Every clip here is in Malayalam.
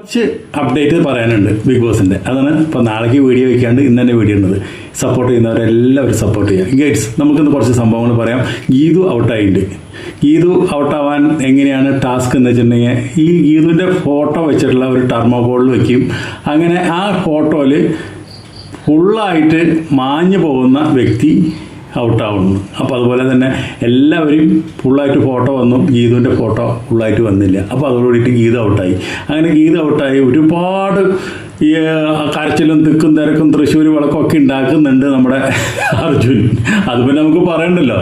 കുറച്ച് അപ്ഡേറ്റ് പറയാനുണ്ട് ബിഗ് ബോസിന്റെ അതാണ് ഇപ്പോൾ നാളേക്ക് വീഡിയോ വയ്ക്കാണ്ട് ഇന്ന് തന്നെ വീഡിയോ ഉണ്ട് സപ്പോർട്ട് ചെയ്യുന്നവരെല്ലാവരും സപ്പോർട്ട് ചെയ്യുക. ഗൈഡ്സ് നമുക്കിന്ന് കുറച്ച് സംഭവങ്ങൾ പറയാം. ഗീതു ഔട്ടായിട്ടുണ്ട് ഗീതു ഔട്ടാവാൻ എങ്ങനെയാണ് ടാസ്ക് എന്ന് വെച്ചിട്ടുണ്ടെങ്കിൽ ഈ ഗീതുവിന്റെ ഫോട്ടോ വെച്ചിട്ടുള്ള ഒരു ടർമോകോളിൽ വയ്ക്കും അങ്ങനെ ആ ഫോട്ടോയിൽ ഫുള്ളായിട്ട് മാഞ്ഞു പോകുന്ന വ്യക്തി ഔട്ടാവുന്നു അപ്പോൾ അതുപോലെ തന്നെ എല്ലാവരും ഫുള്ളായിട്ട് ഫോട്ടോ വന്നു. ഗീതുവിന്റെ ഫോട്ടോ ഫുള്ളായിട്ട് വന്നില്ല. അപ്പോൾ അതോടുകൂടിയിട്ട് ഗീത ഔട്ടായി അങ്ങനെ ഗീത ഔട്ടായി ഒരുപാട് ഈ കരച്ചിലും തിക്കും തിരക്കും തൃശ്ശൂർ വിളക്കൊക്കെ ഉണ്ടാക്കുന്നുണ്ട് നമ്മുടെ അർജുൻ. അത് പിന്നെ നമുക്ക് പറയണ്ടല്ലോ.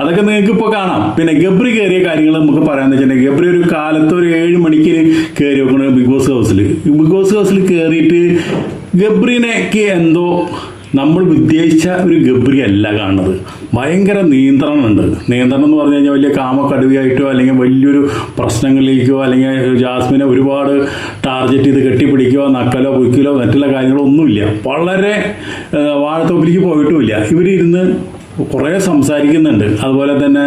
അതൊക്കെ നിങ്ങൾക്ക് ഇപ്പോൾ കാണാം. പിന്നെ ഗബ്രി കയറിയ കാര്യങ്ങൾ നമുക്ക് പറയാമെന്ന് വെച്ചിട്ടുണ്ടെങ്കിൽ ഗബ്രി ഒരു കാലത്ത് ഒരു ഏഴ് മണിക്ക് കയറി വെക്കണ ബിഗ് ബോസ് ഹൗസിൽ ബിഗ് ബോസ് ഹൗസിൽ കയറിയിട്ട് ഗബ്രിനെക്ക് എന്തോ നമ്മൾ ഉദ്ദേശിച്ച ഒരു ഗബ്രി അല്ല കാണുന്നത്. ഭയങ്കര നിയന്ത്രണമുണ്ട്. നിയന്ത്രണം എന്ന് പറഞ്ഞു കഴിഞ്ഞാൽ വലിയ കാമക്കടുവയായിട്ടോ അല്ലെങ്കിൽ വലിയൊരു പ്രശ്നങ്ങളിലേക്കോ അല്ലെങ്കിൽ ജാസ്മിനെ ഒരുപാട് ടാർഗറ്റ് ചെയ്ത് കെട്ടിപ്പിടിക്കുകയോ നക്കലോ പൊയ്ക്കലോ മറ്റുള്ള കാര്യങ്ങളോ ഒന്നുമില്ല. വളരെ വാഴത്തോപ്പിലേക്ക് പോയിട്ടുമില്ല. ഇവരിരുന്ന് കുറേ സംസാരിക്കുന്നുണ്ട്. അതുപോലെ തന്നെ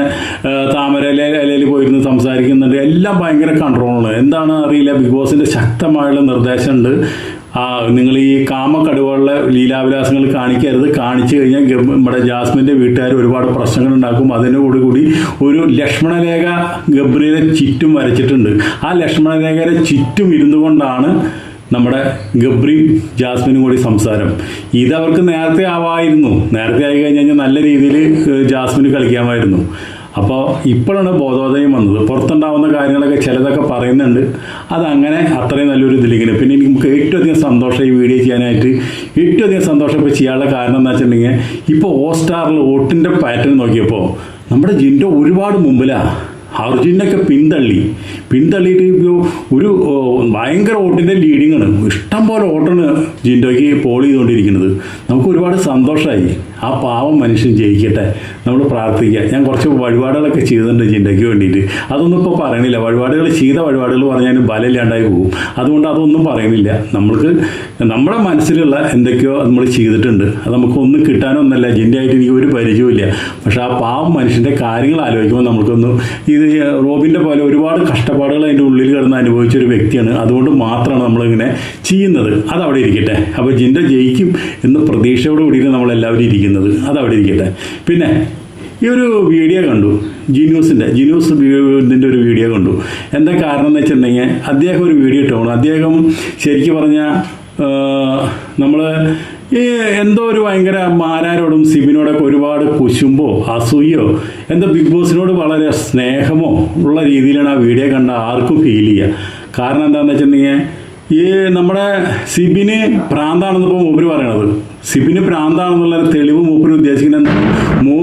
താമര ഇലയിൽ പോയിരുന്ന് സംസാരിക്കുന്നുണ്ട്. എല്ലാം ഭയങ്കര കൺട്രോളാണ് എന്താണ് അറിയില്ല. ബിഗ് ബോസിന്റെ ശക്തമായുള്ള നിർദ്ദേശമുണ്ട്. ആ നിങ്ങൾ ഈ കാമക്കടുവകളുടെ ലീലാവിലാസങ്ങൾ കാണിക്കരുത്. കാണിച്ചു കഴിഞ്ഞാൽ നമ്മുടെ ജാസ്മിന്റെ വീട്ടുകാർ ഒരുപാട് പ്രശ്നങ്ങൾ ഉണ്ടാക്കും അതിനോട് കൂടി ഒരു ലക്ഷ്മണരേഖ ഗബ്രിയുടെ ചുറ്റും വരച്ചിട്ടുണ്ട്. ആ ലക്ഷ്മണരേഖയുടെ ചുറ്റും ഇരുന്നു കൊണ്ടാണ് നമ്മുടെ ഗബ്രി ജാസ്മിനും കൂടി സംസാരം. ഇതവർക്ക് നേരത്തെ ആവായിരുന്നു. നേരത്തെ ആയി കഴിഞ്ഞ് കഴിഞ്ഞാൽ നല്ല രീതിയിൽ ജാസ്മിന് കളിക്കാമായിരുന്നു. അപ്പോൾ ഇപ്പോഴാണ് ബോധോദയം വന്നത്. പുറത്തുണ്ടാവുന്ന കാര്യങ്ങളൊക്കെ ചിലതൊക്കെ പറയുന്നുണ്ട്. അതങ്ങനെ അത്രയും നല്ലൊരു ഇതിലിങ്ങനെ. പിന്നെ എനിക്ക് ഏറ്റവും അധികം സന്തോഷം ഈ വീഡിയോ ചെയ്യാനായിട്ട് ഏറ്റവും അധികം സന്തോഷം ഇപ്പോൾ ചെയ്യാനുള്ള കാരണം എന്താ വെച്ചിട്ടുണ്ടെങ്കിൽ ഇപ്പോൾ ഓസ്റ്റാറിൽ ഓട്ടിന്റെ പാറ്റേൺ നോക്കിയപ്പോൾ നമ്മുടെ ജിന്റെ ഒരുപാട് മുമ്പിലാണ് അർജുനൊക്കെ പിന്തള്ളി. പിന്തള്ളിയിട്ട് ഒരു ഭയങ്കര ഓട്ടിന്റെ ലീഡിങ് ആണ്. ഇഷ്ടം പോലെ ഓട്ടാണ് ജിൻഡോയ്ക്ക് പോൾ ചെയ്തുകൊണ്ടിരിക്കുന്നത്. നമുക്ക് ഒരുപാട് സന്തോഷമായി. ആ പാവം മനുഷ്യൻ ജയിക്കട്ടെ. നമ്മൾ പ്രാർത്ഥിക്കുക. ഞാൻ കുറച്ച് വഴിപാടുകളൊക്കെ ചെയ്തിട്ടുണ്ട് ജിൻഡോയ്ക്ക് വേണ്ടിയിട്ട്. അതൊന്നും ഇപ്പോൾ പറയണില്ല. വഴിപാടുകൾ ചെയ്ത വഴിപാടുകൾ പറഞ്ഞാൽ ബലമില്ലാണ്ടായി പോകും. അതുകൊണ്ട് അതൊന്നും പറയുന്നില്ല നമ്മൾക്ക് നമ്മുടെ മനസ്സിലുള്ള എന്തൊക്കെയോ നമ്മൾ ചെയ്തിട്ടുണ്ട്. അത് നമുക്ക് ഒന്നും കിട്ടാനൊന്നല്ല. ആയിട്ട് എനിക്ക് ഒരു പരിചയമില്ല പക്ഷേ ആ പാവം മനുഷ്യന്റെ കാര്യങ്ങൾ ആലോചിക്കുമ്പോൾ നമുക്കൊന്ന് ഇത് റോബിന്റെ പോലെ ഒരുപാട് കഷ്ടപ്പാടുകൾ അതിന്റെ ഉള്ളിൽ കിടന്ന് അനുഭവിച്ച ഒരു വ്യക്തിയാണ്. അതുകൊണ്ട് മാത്രമാണ് നമ്മളിങ്ങനെ ചെയ്യുന്നത്. അതവിടെ ഇരിക്കട്ടെ. അപ്പോൾ ജിന്റെ ജയിക്കും എന്ന് പ്രതീക്ഷയോട് കൂടിയിട്ട് നമ്മളെല്ലാവരും ഇരിക്കുന്നത്. അതവിടെ ഇരിക്കട്ടെ. പിന്നെ ഈ ഒരു വീഡിയോ കണ്ടു. ജിനൂസിന്റെ ജിനൂസ് ഇതിന്റെ ഒരു വീഡിയോ കണ്ടു. എന്താ കാരണം എന്ന് വെച്ചിട്ടുണ്ടെങ്കിൽ അദ്ദേഹം ഒരു വീഡിയോ ഇട്ടോണം അദ്ദേഹം ശരിക്കും പറഞ്ഞാൽ നമ്മൾ ഈ എന്തോ ഒരു ഭയങ്കര മാരാരോടും സിബിനോടൊക്കെ ഒരുപാട് കുശുമ്പോ അസൂയോ എന്താ ബിഗ് ബോസിനോട് വളരെ സ്നേഹമോ ഉള്ള രീതിയിലാണ് ആ വീഡിയോ കണ്ട ആർക്കും ഫീൽ ചെയ്യുക കാരണം എന്താണെന്ന് വെച്ചിട്ടുണ്ടെങ്കിൽ ഈ നമ്മുടെ സിബിന് പ്രാന്താണെന്ന് ഇപ്പോൾ മൂപ്പര് പറയണത്. സിബിന് പ്രാന്താണെന്നുള്ള തെളിവ് മൂപ്പര് ഉദ്ദേശിക്കുന്ന മൂ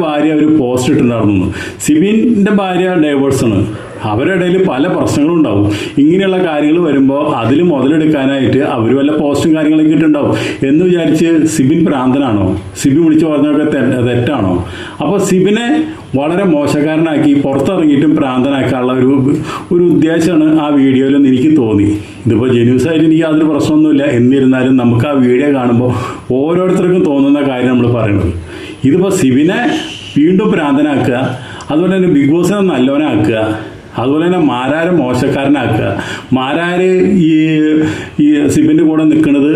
ഭാര്യ ഒരു പോസ്റ്റ് ഇട്ടുണ്ടായിരുന്നു സിബിന്റെ ഭാര്യ ഡൈവേഴ്സാണ് അവരുടെ ഇടയിൽ പല പ്രശ്നങ്ങളും ഉണ്ടാവും. ഇങ്ങനെയുള്ള കാര്യങ്ങൾ വരുമ്പോൾ അതിൽ മുതലെടുക്കാനായിട്ട് അവർ വല്ല പോസ്റ്റും കാര്യങ്ങളൊക്കെ ഇട്ടുണ്ടാവും എന്ന് വിചാരിച്ച് സിബിൻ പ്രാന്തനാണോ സിബിൻ വിളിച്ച് പറഞ്ഞൊക്കെ തെറ്റാണോ? അപ്പോൾ സിബിനെ വളരെ മോശക്കാരനാക്കി പുറത്തിറങ്ങിയിട്ടും പ്രാന്തനാക്കാനുള്ള ഒരു ഒരു ഉദ്ദേശമാണ് ആ വീഡിയോയിൽ നിന്ന് എനിക്ക് തോന്നി. ഇതിപ്പോൾ ജെന്യൂസായിട്ട് എനിക്ക് അതിൽ പ്രശ്നമൊന്നുമില്ല. എന്നിരുന്നാലും നമുക്ക് ആ വീഡിയോ കാണുമ്പോൾ ഓരോരുത്തർക്കും തോന്നുന്ന കാര്യം നമ്മൾ പറയുന്നത് ഇതിപ്പോൾ സിബിനെ വീണ്ടും പ്രാന്തനാക്കുക അതുപോലെ തന്നെ ബിഗ് ബോസിനെ നല്ലവനാക്കുക അതുപോലെ തന്നെ മാരാരെ മോശക്കാരനാക്കുക. മാരാര് ഈ ഈ സിബിന്റെ കൂടെ നിൽക്കുന്നത്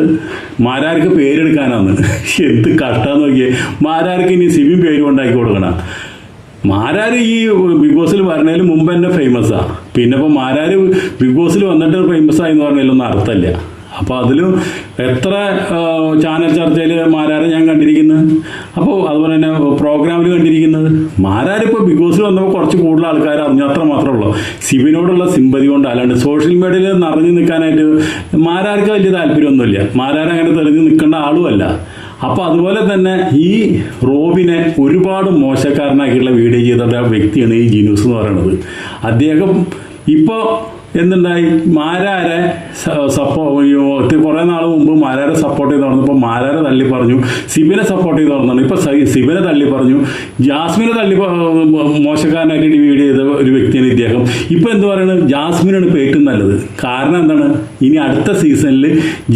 മാരാർക്ക് പേരെടുക്കാനാണ്. എന്ത് കഷ്ടാന്ന് നോക്കിയേ. മാരാർക്ക് ഇനി സിബിൻ പേര് കൊണ്ടാക്കി കൊടുക്കണം. മാരാര് ഈ ബിഗ് ബോസിൽ വരണതിന് മുമ്പ് തന്നെ ഫേമസാണ് പിന്നെ ഇപ്പോൾ മാരാര് ബിഗ് ബോസിൽ വന്നിട്ട് ഫേമസ് ആയി എന്ന് പറഞ്ഞതിലൊന്നും അർത്ഥമില്ല. അപ്പോൾ അതിലും എത്ര ചാനൽ ചർച്ചയിൽ മാരാരെ ഞാൻ കണ്ടിരിക്കുന്നത്? അപ്പോൾ അതുപോലെ തന്നെ പ്രോഗ്രാമിൽ കണ്ടിരിക്കുന്നത്? മാരാരിപ്പോൾ ബിഗ് ബോസിൽ വന്നപ്പോൾ കുറച്ച് കൂടുതൽ ആൾക്കാർ അറിഞ്ഞു. അത്ര മാത്രമേ ഉള്ളൂ. സിബിനോടുള്ള സിമ്പതി കൊണ്ട്. അല്ലാണ്ട് സോഷ്യൽ മീഡിയയിൽ നിറഞ്ഞു നിൽക്കാനായിട്ട് മാരാർക്ക് വലിയ താല്പര്യമൊന്നുമില്ല. മാരാരങ്ങനെ തെളിഞ്ഞ് നിൽക്കേണ്ട ആളുമല്ല. അപ്പോൾ അതുപോലെ തന്നെ ഈ റോബിനെ ഒരുപാട് മോശക്കാരനാക്കിയുള്ള വീഡിയോ ചെയ്ത വ്യക്തിയാണ് ഈ ജീനൂസ് എന്ന് പറയുന്നത്. അദ്ദേഹം ഇപ്പോൾ എന്തുണ്ടായി? മാരാരെ സപ്പോ കുറേ നാൾ മുമ്പ് മാരാരെ സപ്പോർട്ട് ചെയ്ത് നടന്നപ്പോൾ മാരാരെ തള്ളി പറഞ്ഞു. സിബിനെ സപ്പോർട്ട് ചെയ്ത് നടന്നാണ് ഇപ്പോൾ സിബിനെ തള്ളി പറഞ്ഞു. ജാസ്മിനെ തള്ളി മോശക്കാരനായിട്ട് ഡിവൈഡ് ചെയ്ത ഒരു വ്യക്തിയാണ് ഇദ്ദേഹം. ഇപ്പോൾ എന്ത് പറയുന്നത് ജാസ്മിനാണ് ഇപ്പോൾ ഏറ്റവും നല്ലത്. കാരണം എന്താണ്? ഇനി അടുത്ത സീസണിൽ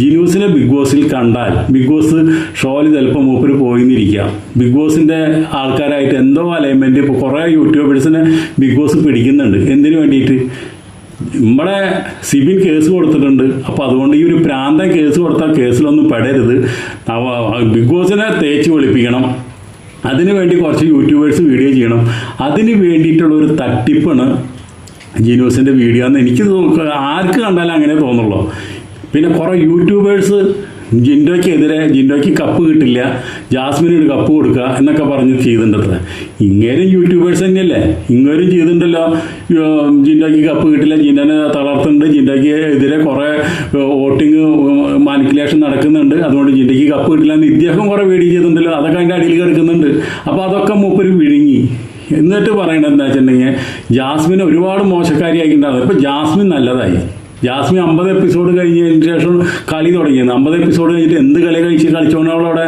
ജിനൂസിനെ ബിഗ് ബോസിൽ കണ്ടാൽ ബിഗ് ബോസ് ഷോയിൽ ചിലപ്പോൾ മൂപ്പര് പോയിന്നിരിക്കാം. ബിഗ് ബോസിന്റെ ആൾക്കാരായിട്ട് എന്തോ അലൈൻമെന്റ് ഇപ്പോൾ കുറേ യൂട്യൂബേഴ്സിനെ ബിഗ് ബോസ് പിടിക്കുന്നുണ്ട്. എന്തിനു വേണ്ടിയിട്ട്? നമ്മുടെ സിബിൻ കേസ് കൊടുത്തിട്ടുണ്ട്. അപ്പോൾ അതുകൊണ്ട് ഈ ഒരു പ്രാന്തൻ കേസ് കൊടുത്താൽ കേസിലൊന്നും പെടരുത്. ബിഗ് ബോസിനെ തേച്ച് വെളുപ്പിക്കണം. അതിനു വേണ്ടി കുറച്ച് യൂട്യൂബേഴ്സ് വീഡിയോ ചെയ്യണം. അതിന് വേണ്ടിയിട്ടുള്ള ഒരു തട്ടിപ്പാണ് ജീനൂസിന്റെ വീഡിയോ എന്ന് എനിക്ക് ആർക്ക് കണ്ടാലും അങ്ങനെ തോന്നുള്ളൂ. പിന്നെ കുറേ യൂട്യൂബേഴ്സ് ജിൻഡോയ്ക്കെതിരെ ജിൻഡോയ്ക്ക് കപ്പ് കിട്ടില്ല. ജാസ്മിന് ഒരു കപ്പ് കൊടുക്കുക എന്നൊക്കെ പറഞ്ഞ് ചെയ്തിട്ടുണ്ട് ഇങ്ങേരും യൂട്യൂബേഴ്സ് തന്നെയല്ലേ? ഇങ്ങേരും ചെയ്തിട്ടുണ്ടല്ലോ. ജിൻഡാക്കി കപ്പ് കിട്ടില്ല ജിൻഡാനെ തളർത്തുന്നുണ്ട്. ജിൻഡാക്ക് എതിരെ കുറേ വോട്ടിങ് മാനിക്കുലേഷൻ നടക്കുന്നുണ്ട്. അതുകൊണ്ട് ജിൻഡയ്ക്ക് കപ്പ് കിട്ടില്ല എന്ന് ഇദ്ദേഹം കുറേ വീഡിയോ ചെയ്തിട്ടുണ്ടല്ലോ. അതൊക്കെ അതിന്റെ അടിയിൽ കിടക്കുന്നുണ്ട്. അപ്പോൾ അതൊക്കെ മൂപ്പര് വിഴുങ്ങി. എന്നിട്ട് പറയണത് എന്താ വെച്ചിട്ടുണ്ടെങ്കിൽ ജാസ്മിൻ ഒരുപാട് മോശക്കാരിയാക്കിയിട്ടുണ്ടായിരുന്നു ഇപ്പൊ ജാസ്മിൻ നല്ലതായി. ജാസ്മിൻ അമ്പത് എപ്പിസോഡ് കഴിഞ്ഞതിന് ശേഷം കളി തുടങ്ങിയത്. അമ്പത് എപ്പിസോഡ് കഴിഞ്ഞിട്ട് എന്ത് കളി കഴിച്ച് കളിച്ചോണവളോടെ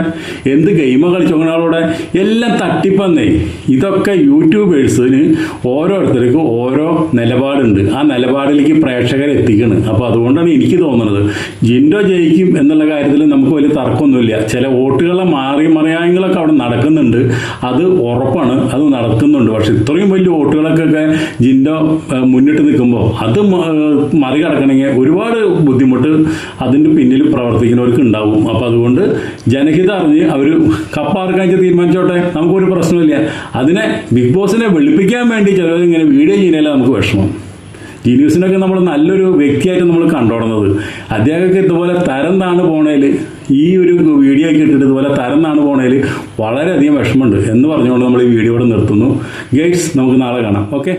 എന്ത് ഗെയിമോ കളിച്ചോണവളോടെ എല്ലാം തട്ടിപ്പന്നേ. ഇതൊക്കെ യൂട്യൂബേഴ്സിന് ഓരോരുത്തർക്കും ഓരോ നിലപാടുണ്ട്. ആ നിലപാടിലേക്ക് പ്രേക്ഷകരെ എത്തിക്കണം അപ്പോൾ അതുകൊണ്ടാണ് എനിക്ക് തോന്നുന്നത് ജിൻഡോ ജയിക്കും എന്നുള്ള കാര്യത്തിൽ നമുക്ക് തർക്കമൊന്നുമില്ല. ചില വോട്ടുകളെ മാറി മറിയായങ്ങളൊക്കെ അവിടെ നടക്കുന്നുണ്ട്. അത് ഉറപ്പാണ്. അത് നടക്കുന്നുണ്ട്. പക്ഷെ ഇത്രയും വലിയ വോട്ടുകളൊക്കെ ജിൻഡോ മുന്നിട്ട് നിൽക്കുമ്പോൾ അത് മറികടക്കണമെങ്കിൽ ഒരുപാട് ബുദ്ധിമുട്ട് അതിന്റെ പിന്നിൽ പ്രവർത്തിക്കുന്നവർക്ക് ഉണ്ടാവും അപ്പോൾ അതുകൊണ്ട് ജനഹിതം അറിഞ്ഞ് അവർ കപ്പാർക്കാൻ തീരുമാനിച്ചോട്ടെ? നമുക്കൊരു പ്രശ്നമില്ല അതിനെ ബിഗ് ബോസിനെ വെളുപ്പിക്കാൻ വേണ്ടി ചിലവർ ഇങ്ങനെ വീഡിയോ ചെയ്യുന്നതിൽ നമുക്ക് വിഷമം. ജീനിയൂസിനൊക്കെ നമ്മൾ നല്ലൊരു വ്യക്തിയായിട്ട് നമ്മൾ കണ്ടോടുന്നത് അദ്ദേഹമൊക്കെ ഇതുപോലെ തരം താണ് പോണേൽ ഈ ഒരു വീഡിയോ ഒക്കെ ഇട്ടിട്ട് ഇതുപോലെ തരം താണ് പോണേൽ വളരെയധികം വിഷമമുണ്ട് എന്ന് പറഞ്ഞുകൊണ്ട് നമ്മൾ ഈ വീഡിയോ ഇവിടെ നിർത്തുന്നു. ഗൈഡ്സ് നമുക്ക് നാളെ കാണാം. ഓക്കെ